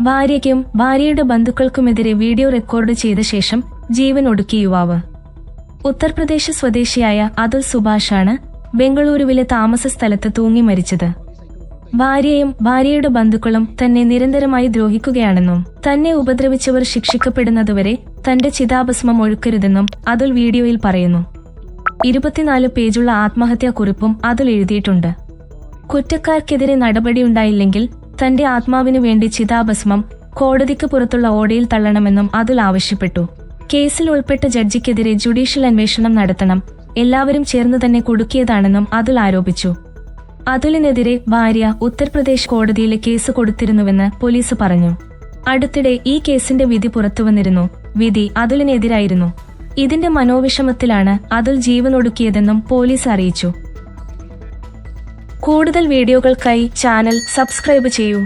ഭാര്യയ്ക്കും ഭാര്യയുടെ ബന്ധുക്കൾക്കുമെതിരെ video record ചെയ്ത ശേഷം ജീവൻ ഒടുക്കി യുവാവ്. ഉത്തർപ്രദേശ് സ്വദേശിയായ അതുൽ സുഭാഷാണ് ബംഗളൂരുവിലെ താമസ സ്ഥലത്ത് തൂങ്ങി മരിച്ചത്. ഭാര്യയും ഭാര്യയുടെ ബന്ധുക്കളും തന്നെ നിരന്തരമായി ദ്രോഹിക്കുകയാണെന്നും തന്നെ ഉപദ്രവിച്ചവർ ശിക്ഷിക്കപ്പെടുന്നതുവരെ തന്റെ ചിതാഭസ്മം ഒഴുക്കരുതെന്നും അതുൽ വീഡിയോയിൽ പറയുന്നു. ഇരുപത്തിനാല് പേജുള്ള ആത്മഹത്യാ കുറിപ്പും അതുൽ എഴുതിയിട്ടുണ്ട്. കുറ്റക്കാർക്കെതിരെ നടപടിയുണ്ടായില്ലെങ്കിൽ തന്റെ ആത്മാവിനു വേണ്ടി ചിതാഭസ്മം കോടതിക്ക് പുറത്തുള്ള ഓടയിൽ തള്ളണമെന്നും അതിൽ ആവശ്യപ്പെട്ടു. കേസിൽ ഉൾപ്പെട്ട ജഡ്ജിക്കെതിരെ ജുഡീഷ്യൽ അന്വേഷണം നടത്തണം. എല്ലാവരും ചേർന്ന് തന്നെ കുടുക്കിയതാണെന്നും അതിൽ ആരോപിച്ചു. അതുലിനെതിരെ ഭാര്യ ഉത്തർപ്രദേശ് കോടതിയിൽ കേസ് കൊടുത്തിരുന്നുവെന്ന് പോലീസ് പറഞ്ഞു. അടുത്തിടെ ഈ കേസിന്റെ വിധി പുറത്തുവന്നിരുന്നു. വിധി അതുലിനെതിരായിരുന്നു. ഇതിന്റെ മനോവിഷമത്തിലാണ് അതുൽ ജീവനൊടുക്കിയതെന്നും പോലീസ് അറിയിച്ചു. കൂടുതൽ വീഡിയോകൾക്കായി ചാനൽ സബ്സ്ക്രൈബ് ചെയ്യൂ.